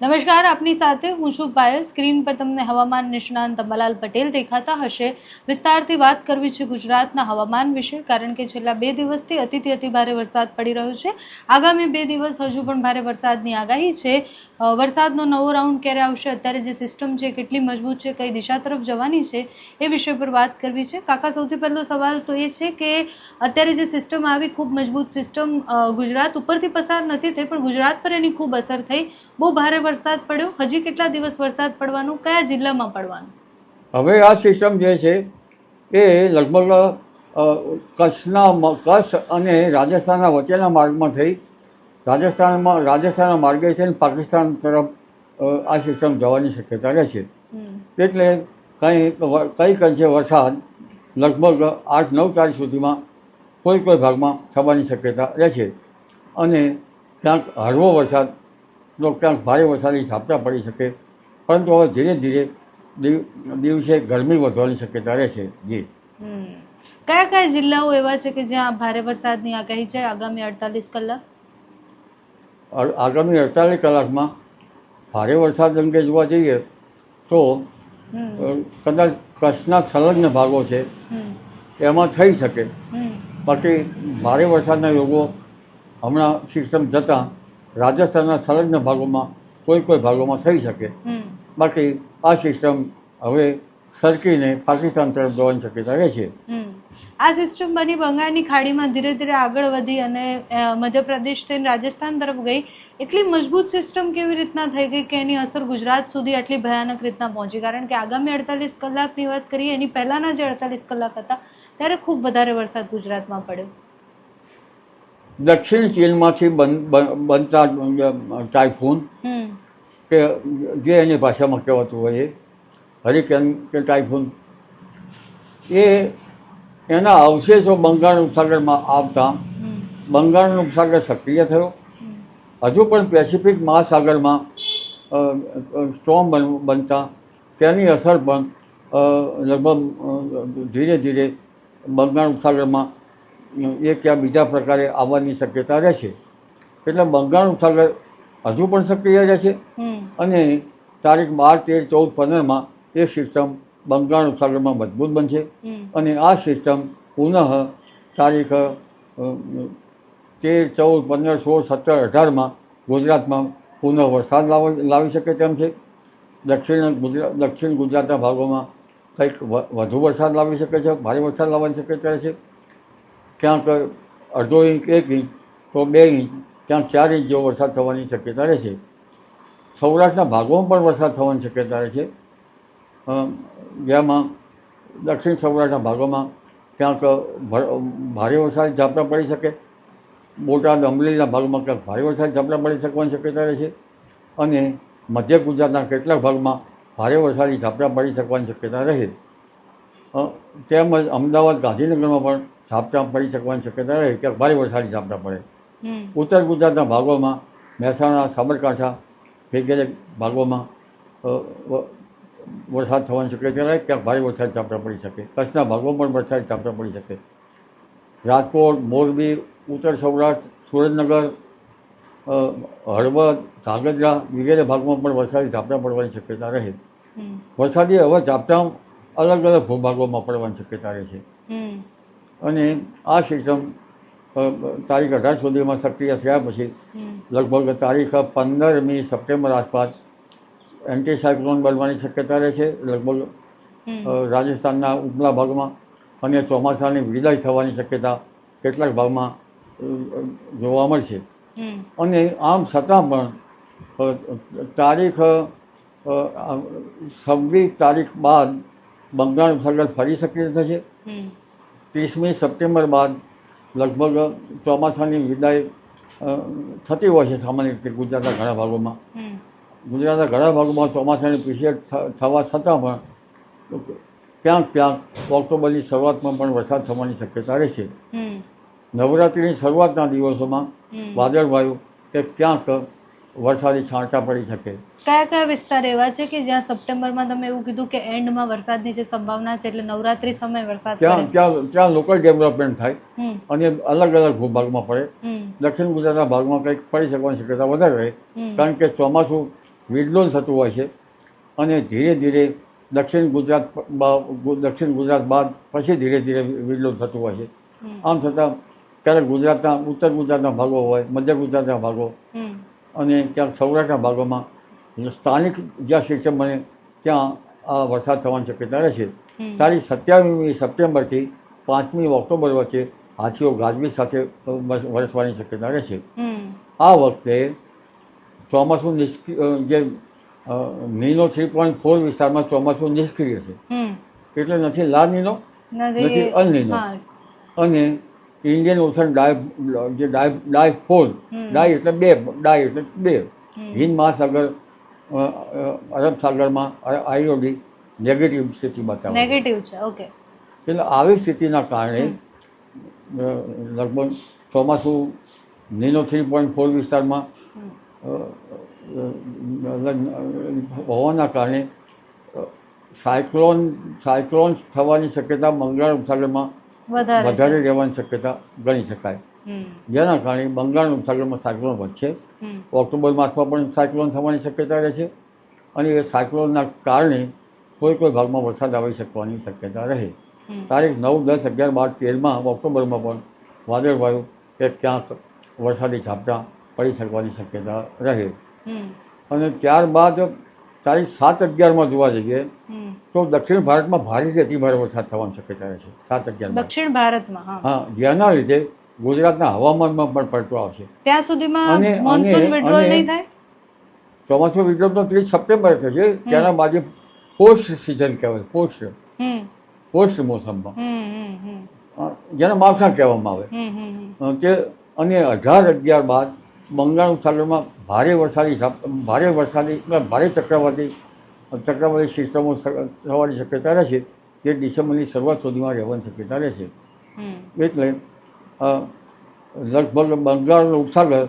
નમસ્કાર, આપની સાથે હું છું પાયલ. સ્ક્રીન પર તમને હવામાન નિષ્ણાંત અંબાલાલ પટેલ દેખાતા હશે. વિસ્તારથી વાત કરવી છે ગુજરાતના હવામાન વિશે, કારણ કે છેલ્લા બે દિવસથી અતિથી અતિ ભારે વરસાદ પડી રહ્યો છે. આગામી બે દિવસ હજુ પણ ભારે વરસાદની આગાહી છે. વરસાદનો નવો રાઉન્ડ ક્યારે આવશે? અત્યારે જે સિસ્ટમ છે કેટલી મજબૂત છે, કઈ દિશા તરફ જવાની છે, એ વિષય પર વાત કરવી છે. કાકા, સૌથી પહેલો સવાલ તો એ છે કે અત્યારે જે સિસ્ટમ આવી ખૂબ મજબૂત સિસ્ટમ ગુજરાત ઉપરથી પસાર નથી થઈ, પણ ગુજરાત પર એની ખૂબ અસર થઈ. બહુ ભારે વરસાદ પડ્યો? હજી કેટલા દિવસ વરસાદ પડવાનું? કયા જિલ્લામાં પડવાનું? હવે આ સિસ્ટમ જે છે એ લગભગ કચ્છના કચ્છ અને રાજસ્થાનના વચ્ચેના માર્ગમાં થઈ. રાજસ્થાનમાં રાજસ્થાનના માર્ગે થઈને પાકિસ્તાન તરફ આ સિસ્ટમ જવાની શક્યતા રહે છે. એટલે કંઈ કંઈક અંશે વરસાદ લગભગ આઠ નવ તારીખ સુધીમાં કોઈ કોઈ ભાગમાં થવાની શક્યતા રહે છે. અને ક્યાંક હળવો વરસાદ તો ભારે વરસાદની ઝાપટા પડી શકે પરંતુ હવે ધીરે ધીરે દિવ- દિવસે ગરમી વધવાની શક્યતા રહે છે. જી. કયા કયા જિલ્લાઓ એવા છે કે જ્યાં ભારે વરસાદની આગાહી છે? આગામી અડતાલીસ કલાક? આગામી અડતાલીસ કલાકમાં ભારે વરસાદ અંગે જોવા જઈએ તો કદાચ કચ્છના સંલગ્ન ભાગો છે એમાં થઈ શકે. બાકી ભારે વરસાદના યોગો હમણાં સિસ્ટમ જતાં રાજસ્થાનના સંલગ્ન ભાગોમાં કોઈ કોઈ ભાગોમાં થઈ શકે. બાકી આ સિસ્ટમ હવે સરકીને પાકિસ્તાન તરફ જવાની શક્યતા રહે છે. આ સિસ્ટમ બની બંગાળની ખાડીમાં ધીરે ધીરે આગળ વધી અને મધ્યપ્રદેશ થઈને રાજસ્થાન તરફ ગઈ. એટલી મજબૂત સિસ્ટમ કેવી રીતના થઈ ગઈ કે એની અસર ગુજરાત સુધી આટલી ભયાનક રીતના પહોંચી? કારણ કે આગામી અડતાલીસ કલાકની વાત કરીએ એની પહેલાંના જે અડતાલીસ કલાક હતા ત્યારે ખૂબ વધારે વરસાદ ગુજરાતમાં પડ્યો. દક્ષિણ ચીનમાંથી બન- બન- બનતા ટાઇફૂન કે જે એની ભાષામાં કહેવાતું હોય એ હરિકેન કે ટાઇફૂન. એ એના અવશેષો બંગાળ ઉપસાગરમાં આવતા બંગાળનો ઉપસાગર સક્રિય થયો. હજુ પણ પેસિફિક મહાસાગરમાં સ્ટ્રોમ બન બનતા. તેની અસર પણ લગભગ ધીરે ધીરે બંગાળ ઉપસાગરમાં એક યા બીજા પ્રકારે આવવાની શક્યતા રહેશે એટલે બંગાળ ઉપસાગર હજુ પણ સક્રિય રહેશે અને તારીખ બાર તેર ચૌદ પંદરમાં એ સિસ્ટમ બંગાળ ઉપસાગરમાં મજબૂત બનશે. અને આ સિસ્ટમ પુનઃ તારીખ તેર ચૌદ પંદર સોળ સત્તર અઢારમાં ગુજરાતમાં પુનઃ વરસાદ લાવ શકે તેમ છે. દક્ષિણ ગુજરાત દક્ષિણ ગુજરાતના ભાગોમાં કંઈક વધુ વરસાદ લાવી શકે છે ભારે વરસાદ લાવવાની શક્યતા છે. ક્યાંક અડધો ઇંચ, એક ઇંચ તો બે ઇંચ, ક્યાંક ચાર ઇંચ જેવો વરસાદ થવાની શક્યતા રહેશે સૌરાષ્ટ્રના ભાગોમાં પણ વરસાદ થવાની શક્યતા રહે છે. જેમાં દક્ષિણ સૌરાષ્ટ્રના ભાગોમાં ક્યાંક ભારે વરસાદ ઝાપટા પડી શકે. બોટાદ, અમરેલીના ભાગમાં ક્યાંક ભારે વરસાદ ઝાપટા પડી શકવાની શક્યતા રહે છે. અને મધ્ય ગુજરાતના કેટલાક ભાગમાં ભારે વરસાદી ઝાપટા પડી શકવાની શક્યતા રહે. તેમજ અમદાવાદ ગાંધીનગરમાં પણ ઝાપટા પડી શકવાની શક્યતા રહે ક્યાંક ભારે વરસાદી ઝાપટા પડે. ઉત્તર ગુજરાતના ભાગોમાં મહેસાણા સાબરકાંઠા વગેરે ભાગોમાં વરસાદ થવાની શક્યતા રહે ક્યાંક ભારે વરસાદ ઝાપટા પડી શકે. કચ્છના ભાગોમાં પણ વરસાદ ઝાપટા પડી શકે. રાજકોટ મોરબી ઉત્તર સૌરાષ્ટ્ર સુરતનગર હળવદ ધાંગધ્રા વગેરે ભાગમાં પણ વરસાદી ઝાપટા પડવાની શક્યતા રહે. વરસાદી હવે ઝાપટા અલગ અલગ ભૂભાગોમાં પડવાની શક્યતા રહે છે. અને આ સિસ્ટમ તારીખ અઢાર સુધીમાં સક્રિય થયા પછી લગભગ તારીખ પંદરમી સપ્ટેમ્બર આસપાસ એન્ટી સાયક્લોન બનવાની શક્યતા રહે છે. લગભગ રાજસ્થાનના ઉપલા ભાગમાં અને ચોમાસાની વિદાય થવાની શક્યતા કેટલાક ભાગમાં જોવા મળશે. અને આમ છતાં પણ તારીખ છવ્વીસ તારીખ બાદ બંગાળ ઉપસાગર ફરી સક્રિય થશે. ત્રીસમી સપ્ટેમ્બર બાદ લગભગ ચોમાસાની વિદાય થતી હોય છે સામાન્ય રીતે ગુજરાતના ઘણા ભાગોમાં. ગુજરાતના ઘણા ભાગોમાં ચોમાસાની પીરિયડ થવા છતાં પણ ક્યાંક ક્યાંક ઓક્ટોબરની શરૂઆતમાં પણ વરસાદ થવાની શક્યતા રહેશે છે. નવરાત્રિની શરૂઆતના દિવસોમાં વાદળ વાદળવાયુ કે ક્યાંક વરસાદી છાંટા પડી શકે. કયા કયા વિસ્તાર એવા છે કે જ્યાં સપ્ટેમ્બરમાં તમે એવું કીધું કે એન્ડમાં વરસાદની જે સંભાવના છે એટલે નવરાત્રી સમય વરસાદ ત્યાં ત્યાં ત્યાં લોકલ ડેવલપમેન્ટ થાય અને અલગ અલગ ભૂભાગમાં પડે. દક્ષિણ ગુજરાતના ભાગમાં કંઈક પડી શકવાની શક્યતા વધારે રહે. કારણ કે ચોમાસું વિડલોન થતું હોય છે અને ધીરે ધીરે દક્ષિણ ગુજરાત દક્ષિણ ગુજરાત બાદ પછી ધીરે ધીરે વિડલોન થતું હોય છે. આમ છતાં ક્યારેક ગુજરાતના ઉત્તર ગુજરાતના ભાગો હોય મધ્ય ગુજરાતના ભાગો. અને ત્યાં સૌરાષ્ટ્રના ભાગોમાં સ્થાનિક જ્યાં સિસ્ટમ બને ત્યાં આ વરસાદ થવાની શક્યતા રહેશે. છે તારીખ સત્યાવીસમી સપ્ટેમ્બરથી પાંચમી ઓક્ટોબર વચ્ચે હાથીઓ ગાજવીજ સાથે વરસવાની શક્યતા રહેશે. છે આ વખતે ચોમાસું નિષ્ક્રિય જે નીનો થ્રી પોઈન્ટ ફોર વિસ્તારમાં ચોમાસું નિષ્ક્રિય છે. એટલે નથી લા નીનો નથી નથી અલ નીનો. અને ઇન્ડિયન ઓશન ડાય જે ડાય ડાય ફોર ડાય એટલે બે ડાય એટલે બે. હિન્દ મહાસાગર અરબ સાગરમાં આઈઓડી નેગેટિવ સ્થિતિ બતાવે નેગેટિવ છે ઓકે એટલે આવી સ્થિતિના કારણે લગભગ ચોમાસું નીનો થ્રી પોઈન્ટ ફોર વિસ્તારમાં હોવાના કારણે સાયક્લોન સાયક્લોન થવાની શક્યતા બંગાળ ઉપસાગરમાં વધારે રહેવાની શક્યતા ગણી શકાય. જેના કારણે બંગાળ ઉપસાગરમાં સાયક્લોન વધશે. ઓક્ટોબર માસમાં પણ સાયક્લોન થવાની શક્યતા રહે છે. અને એ સાયક્લોનના કારણે કોઈ કોઈ ભાગમાં વરસાદ આવી શકવાની શક્યતા રહે. તારીખ નવ દસ અગિયાર બાર તેરમાં ઓક્ટોબરમાં પણ વાદળવાયુ કે ક્યાંક વરસાદી ઝાપટા પડી શકવાની શક્યતા રહે. અને ત્યારબાદ તારીખ સાત અગિયારમાં જોવા જઈએ તો દક્ષિણ ભારતમાં ભારેથી અતિભારે વરસાદ થવાની શક્યતા છે. સાત અગિયાર દક્ષિણ ભારતમાં હા. જેના લીધે ગુજરાતના હવામાનમાં પણ પલટો આવશે. ત્યાં સુધીમાં મોન્સૂન વિડ્રોલ નહીં થાય? ચોમાસું વિક્રમ તો ત્રીસ સપ્ટેમ્બર થશે. ત્યાંના બાજુ પોસ્ટ સિઝન કહેવાય પોસ્ટ. પોસ્ટ મોસમમાં. જેને માવઠા કહેવામાં આવે. તે અને અઢાર અગિયાર બાદ બંગાળ ઉપસાગરમાં ભારે વરસાદી ભારે વરસાદી ભારે ચક્રવાતી ચક્રવાતી સિસ્ટમો થવાની શક્યતા રહેશે જે ડિસેમ્બરની શરૂઆત સુધીમાં રહેવાની શક્યતા રહેશે છે. એટલે લગભગ બંગાળનો ઉપસાગર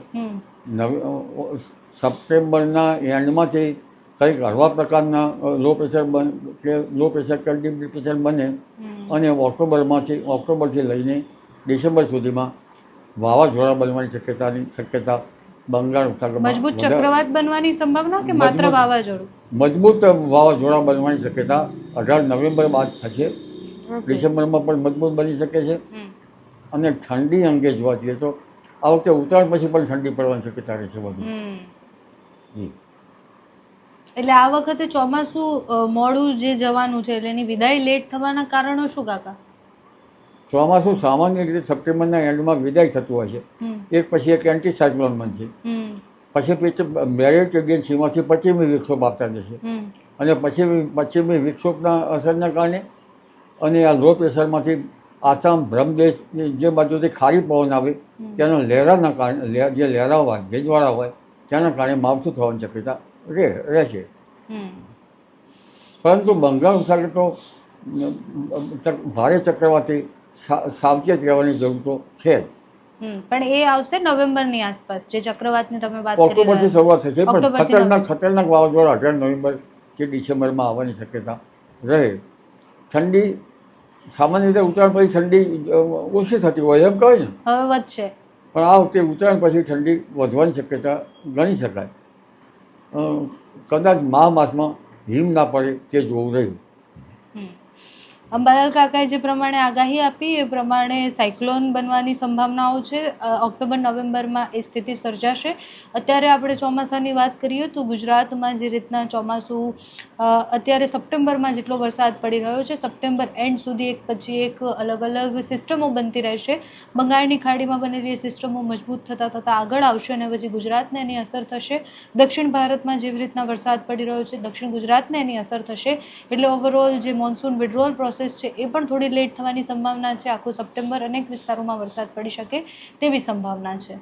નવ સપ્ટેમ્બરના એન્ડમાંથી કંઈક હળવા પ્રકારના લો પ્રેશર બન કે લો પ્રેશર કે ડીપ પ્રેશર બને અને ઓક્ટોબરમાંથી ઓક્ટોબરથી લઈને ડિસેમ્બર સુધીમાં વાવાઝોડા બનવાની શક્યતાની શક્યતા બંગાળ ઉપસાગરમાં મજબૂત ચક્રવાત બનવાની સંભાવના કે માત્ર વાવાઝોડું? મજબૂત વાવાઝોડા બનવાની શક્યતા અઢાર નવેમ્બર બાદ થશે. ડિસેમ્બરમાં પણ મજબૂત બની શકે છે. અને ઠંડી અંગે જોવા જઈએ તો આ વખતે ઉત્તરાયણ પછી પણ ઠંડી પડવાની શક્યતા રહે છે વધુ. જી. એટલે આ વખતે ચોમાસું મોડું જે જવાનું છે એટલે એની વિદાય લેટ થવાના કારણો શું કાકા? ચોમાસું સામાન્ય રીતે સપ્ટેમ્બરના એન્ડમાં વિદાય થતું હોય છે. એક પછી એક એન્ટી સાયક્લોન બનશે. પછી પછી મેરેટ અગેન સીમાથી પશ્ચિમી વિક્ષોપ આપતા જશે. અને પશ્ચિમી પશ્ચિમી વિક્ષોપના અસરના કારણે અને આ લો પ્રેશરમાંથી આસામ બ્રહ્મદેશ જે બાજુથી ખારી પવન આવે તેના લહેરાના કારણે જે લહેરા હોય ભેજવાળા હોય તેના કારણે માવઠું થવાની શક્યતા રહે રહેશે. પરંતુ બંગાળ સાગર તો ભારે ચક્રવાતી સાવચેત રહેવાની જરૂર તો છે પણ એ આવશે નવેમ્બરની આસપાસ જે ચક્રવાતની તમે વાત કરી ઓક્ટોબરથી શરૂઆત થશે પણ ખતરનાક ખતરનાક વાવાઝોડા અઢાર નવેમ્બર કે ડિસેમ્બરમાં આવવાની શક્યતા રહે. ઠંડી સામાન્ય રીતે ઉત્તરાયણ પછી ઠંડી ઓછી થતી હોય એમ કહે ને? હવે વધશે. પણ આ વખતે ઉત્તરાયણ પછી ઠંડી વધવાની શક્યતા ગણી શકાય. કદાચ મા માસમાં હિમ ના પડે તે જોવું રહ્યું. અંબાલાલ કાકાએ જે પ્રમાણે આગાહી આપી, એ પ્રમાણે સાયક્લોન બનવાની સંભાવનાઓ છે. ઓક્ટોબર, નવેમ્બરમાં એ સ્થિતિ સર્જાશે. અત્યારે આપણે ચોમાસાની વાત કરીએ તો ગુજરાતમાં જે રીતના ચોમાસું અત્યારે સપ્ટેમ્બરમાં જેટલો વરસાદ પડી રહ્યો છે, સપ્ટેમ્બર એન્ડ સુધી એક પછી એક અલગ અલગ સિસ્ટમો બનતી રહેશે. બંગાળની ખાડીમાં બનેલી સિસ્ટમો મજબૂત થતાં થતાં આગળ આવશે અને પછી ગુજરાતને એની અસર થશે. દક્ષિણ ભારતમાં જેવી રીતના વરસાદ પડી રહ્યો છે, દક્ષિણ ગુજરાતને એની અસર થશે. એટલે ઓવરઓલ જે મોન્સૂન વિડ્રોલ પ્રોસેસ છે, એ પણ થોડી લેટ થવાની સંભાવના છે. આખું સપ્ટેમ્બર અનેક વિસ્તારોમાં વરસાદ પડી શકે તેવી સંભાવના છે.